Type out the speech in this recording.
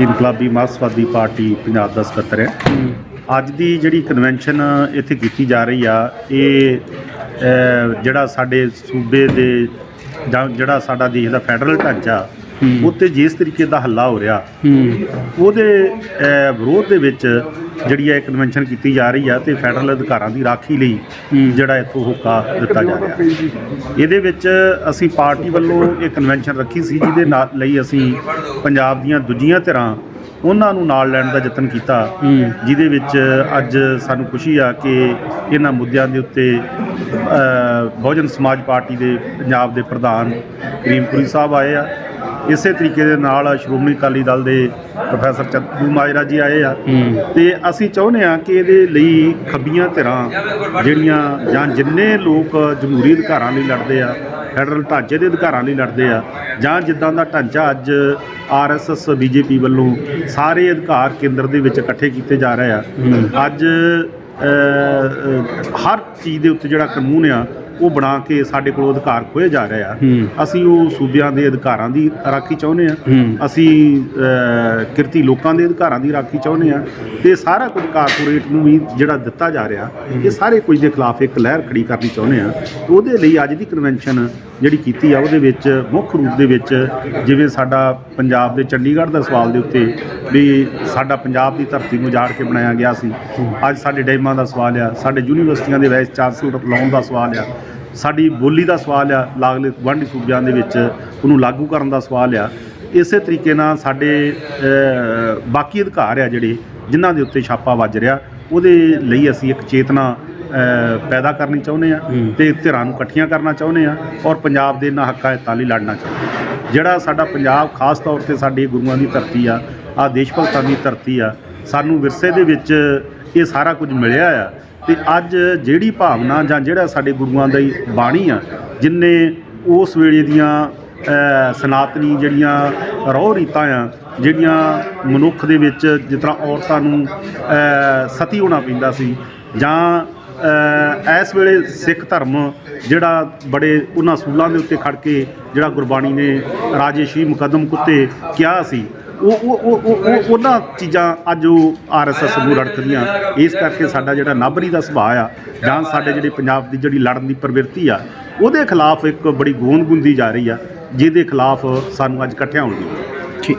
ਇਨਕਲਾਬੀ ਮਾਰਕਸਵਾਦੀ ਪਾਰਟੀ ਪੰਜਾਬ ਦਾ ਸਕੱਤਰ ਹੈ। ਅੱਜ ਦੀ ਜਿਹੜੀ ਕਨਵੈਨਸ਼ਨ ਇੱਥੇ ਕੀਤੀ ਜਾ ਰਹੀ ਆ ਇਹ ਜਿਹੜਾ ਸਾਡੇ ਸੂਬੇ ਦੇ ਜਿਹੜਾ ਸਾਡਾ ਦੇਸ਼ ਦਾ ਫੈਡਰਲ ਢਾਂਚਾ ਉੱਤੇ ਜਿਸ ਤਰੀਕੇ ਦਾ ਹੱਲਾ ਹੋ ਰਿਹਾ ਉਹਦੇ ਵਿਰੋਧ ਦੇ ਵਿੱਚ ਜਿਹੜੀ ਇਹ ਕਨਵੈਨਸ਼ਨ ਕੀਤੀ ਜਾ ਰਹੀ ਆ ਤੇ ਫੈਡਰਲ ਅਧਿਕਾਰਾਂ ਦੀ ਰਾਖੀ ਲਈ ਜਿਹੜਾ ਇੱਥੋਂ ਹੋਕਾ ਦਿੱਤਾ ਜਾ ਰਿਹਾ। ਇਹਦੇ ਵਿੱਚ ਅਸੀਂ ਪਾਰਟੀ ਵੱਲੋਂ ਇਹ ਕਨਵੈਨਸ਼ਨ ਰੱਖੀ ਸੀ, ਜਿਹਦੇ ਨਾਲ ਲਈ ਅਸੀਂ ਪੰਜਾਬ ਦੀਆਂ ਦੂਜੀਆਂ ਧਿਰਾਂ ਉਹਨਾਂ ਨੂੰ ਨਾਲ ਲੈਣ ਦਾ ਯਤਨ ਕੀਤਾ, ਜਿਹਦੇ ਵਿੱਚ ਅੱਜ ਸਾਨੂੰ ਖੁਸ਼ੀ ਆ ਕਿ ਇਹਨਾਂ ਮੁੱਦਿਆਂ ਦੇ ਉੱਤੇ ਬਹੁਜਨ ਸਮਾਜ ਪਾਰਟੀ ਦੇ ਪੰਜਾਬ ਦੇ ਪ੍ਰਧਾਨ ਕਰੀਮਪੁਰੀ ਸਾਹਿਬ ਆਏ ਆ। ਇਸੇ ਤਰੀਕੇ ਦੇ ਨਾਲ ਸ਼੍ਰੋਮਣੀ ਅਕਾਲੀ ਦਲ ਦੇ ਪ੍ਰੋਫੈਸਰ ਚੰਦੂ ਮਾਜਰਾ ਜੀ ਆਏ ਆ। ਤੇ ਅਸੀਂ ਚਾਹੁੰਦੇ ਆ ਕਿ ਇਹਦੇ ਲਈ ਖੱਬੀਆਂ ਧਿਰਾਂ ਜਿਹੜੀਆਂ ਜਾਂ ਜਿੰਨੇ ਲੋਕ ਜਮਹੂਰੀ ਅਧਿਕਾਰਾਂ ਲਈ ਲੜਦੇ ਆ ਫੈਡਰਲ ਢਾਂਚੇ ਦੇ ਅਧਿਕਾਰਾਂ ਲਈ ਲੜਦੇ ਆ ਜਾਂ ਜਿੱਦਾਂ ਦਾ ਢਾਂਚਾ ਅੱਜ ਆਰਐਸਐਸ ਬੀਜੇਪੀ ਵੱਲੋਂ ਸਾਰੇ ਅਧਿਕਾਰ ਕੇਂਦਰ ਦੇ ਵਿੱਚ ਇਕੱਠੇ ਕੀਤੇ ਜਾ ਰਹੇ ਆ। ਅੱਜ ਹਰ ਚੀਜ਼ ਦੇ ਉੱਤੇ ਜਿਹੜਾ ਕਾਨੂੰਨ ਆ ਉਹ ਬਣਾ ਕੇ ਸਾਡੇ ਕੋਲ ਅਧਿਕਾਰ ਖੋਏ ਜਾ ਰਹੇ ਆ। ਅਸੀਂ ਉਹ ਸੂਬਿਆਂ ਦੇ ਅਧਿਕਾਰਾਂ ਦੀ ਰਾਖੀ ਚਾਹੁੰਦੇ ਆ। ਅਸੀਂ ਕਿਰਤੀ ਲੋਕਾਂ ਦੇ ਅਧਿਕਾਰਾਂ ਦੀ ਰਾਖੀ ਚਾਹੁੰਦੇ ਆ। ਤੇ ਸਾਰਾ ਕੁਝ ਕਾਰਪੋਰੇਟ ਨੂੰ ਵੀ ਜਿਹੜਾ ਦਿੱਤਾ ਜਾ ਰਿਹਾ ਇਹ ਸਾਰੇ ਕੁਝ ਦੇ ਖਿਲਾਫ ਇੱਕ ਲਹਿਰ ਖੜੀ ਕਰਨੀ ਚਾਹੁੰਦੇ ਆ। ਉਹਦੇ ਲਈ ਅੱਜ ਦੀ ਕਨਵੈਨਸ਼ਨ ਜਿਹੜੀ ਕੀਤੀ ਆ ਉਹਦੇ ਵਿੱਚ ਮੁੱਖ ਰੂਪ ਦੇ ਵਿੱਚ ਜਿਵੇਂ ਸਾਡਾ ਪੰਜਾਬ ਦੇ ਚੰਡੀਗੜ੍ਹ ਦਾ ਸਵਾਲ ਦੇ ਉੱਤੇ ਵੀ ਸਾਡਾ ਪੰਜਾਬ ਦੀ ਧਰਤੀ ਨੂੰ ਉਜਾੜ ਕੇ ਬਣਾਇਆ ਗਿਆ ਸੀ। ਅੱਜ ਸਾਡੇ ਡੈਮਾਂ ਦਾ ਸਵਾਲ ਆ ਸਾਡੇ ਯੂਨੀਵਰਸਿਟੀਆਂ ਦੇ ਵਾਈਸ ਚਾਂਸਲਰ ਲਾਉਣ ਦਾ ਸਵਾਲ ਆ। ਸਾਡੀ ਬੋਲੀ ਦਾ ਸਵਾਲ ਆ ਲਾਗਲੇ ਗੁਆਂਢੀ ਸੂਬਿਆਂ ਦੇ ਵਿੱਚ ਉਹਨੂੰ ਲਾਗੂ ਕਰਨ ਦਾ ਸਵਾਲ ਆ। ਇਸੇ ਤਰੀਕੇ ਨਾਲ ਸਾਡੇ ਬਾਕੀ ਅਧਿਕਾਰ ਆ ਜਿਹੜੇ ਜਿਨ੍ਹਾਂ ਦੇ ਉੱਤੇ ਛਾਪਾ ਵੱਜ ਰਿਹਾ ਉਹਦੇ ਲਈ ਅਸੀਂ ਇੱਕ ਚੇਤਨਾ ਪੈਦਾ ਕਰਨੀ ਚਾਹੁੰਦੇ ਆ ਤੇ ਧਿਰਾਂ ਨੂੰ ਇਕੱਠੀਆਂ ਕਰਨਾ ਚਾਹੁੰਦੇ ਆ ਔਰ ਪੰਜਾਬ ਦੇ ਇਹਨਾਂ ਹੱਕਾਂ ਲਈ ਲੜਨਾ ਚਾਹੁੰਦੇ ਜਿਹੜਾ ਸਾਡਾ ਪੰਜਾਬ ਖਾਸ ਤੌਰ ਤੇ ਸਾਡੇ ਗੁਰੂਆਂ ਦੀ ਧਰਤੀ ਆ ਆ ਦੇਸ਼ ਭਗਤਾਂ ਦੀ ਧਰਤੀ ਆ ਸਾਨੂੰ ਵਿਰਸੇ ਦੇ ਵਿੱਚ ਇਹ ਸਾਰਾ ਕੁਝ ਮਿਲਿਆ ਆ। ਤੇ ਅੱਜ ਜਿਹੜੀ ਭਾਵਨਾ ਜਾਂ ਜਿਹੜਾ ਸਾਡੇ ਗੁਰੂਆਂ ਦਾ ਹੀ ਬਾਣੀ ਆ ਜਿਨਨੇ ਉਸ ਵੇਲੇ ਦੀਆਂ ਸਨਾਤਨੀ ਜਿਹੜੀਆਂ ਰੋਹ ਰੀਤਾਂ ਆ, ਜਿਹੜੀਆਂ ਮਨੁੱਖ ਦੇ ਵਿੱਚ ਜਿਸ ਤਰ੍ਹਾਂ ਔਰਤਾਂ ਨੂੰ ਸਤੀ ਹੋਣਾ ਪੈਂਦਾ ਸੀ ਜਾਂ ਇਸ ਵੇਲੇ ਸਿੱਖ ਧਰਮ ਜਿਹੜਾ ਬੜੇ ਉਹਨਾਂ ਸੂਲਾਂ ਦੇ ਉੱਤੇ ਖੜ ਕੇ ਜਿਹੜਾ ਗੁਰਬਾਣੀ ਨੇ ਰਾਜੇਸ਼ੀ ਮੁਕੱਦਮ ਕੁੱਤੇ ਕਿਹਾ ਸੀ ਉਹ ਉਹ ਉਹ ਉਹ- ਉਹ ਉਹਨਾਂ ਚੀਜ਼ਾਂ ਅੱਜ ਉਹ ਆਰਐਸਐਸ ਨੂੰ ਰੜਕਦੀਆਂ ਇਸ ਕਰਕੇ ਸਾਡਾ ਜਿਹੜਾ ਨਾਭਰੀ ਦਾ ਸੁਭਾਅ ਆ, ਜਾਂ ਸਾਡੇ ਜਿਹੜੇ ਪੰਜਾਬ ਦੀ ਜਿਹੜੀ ਲੜਨ ਦੀ ਪ੍ਰਵਿਰਤੀ ਆ, ਉਹਦੇ ਖਿਲਾਫ ਇੱਕ ਬੜੀ ਗੂੰਦ ਗੁੰਦੀ ਜਾ ਰਹੀ ਆ, ਜਿਹਦੇ ਖਿਲਾਫ ਸਾਨੂੰ ਅੱਜ ਇਕੱਠਿਆਂ ਹੋਣ ਦੀ ਲੋੜ ਹੈ। ਠੀਕ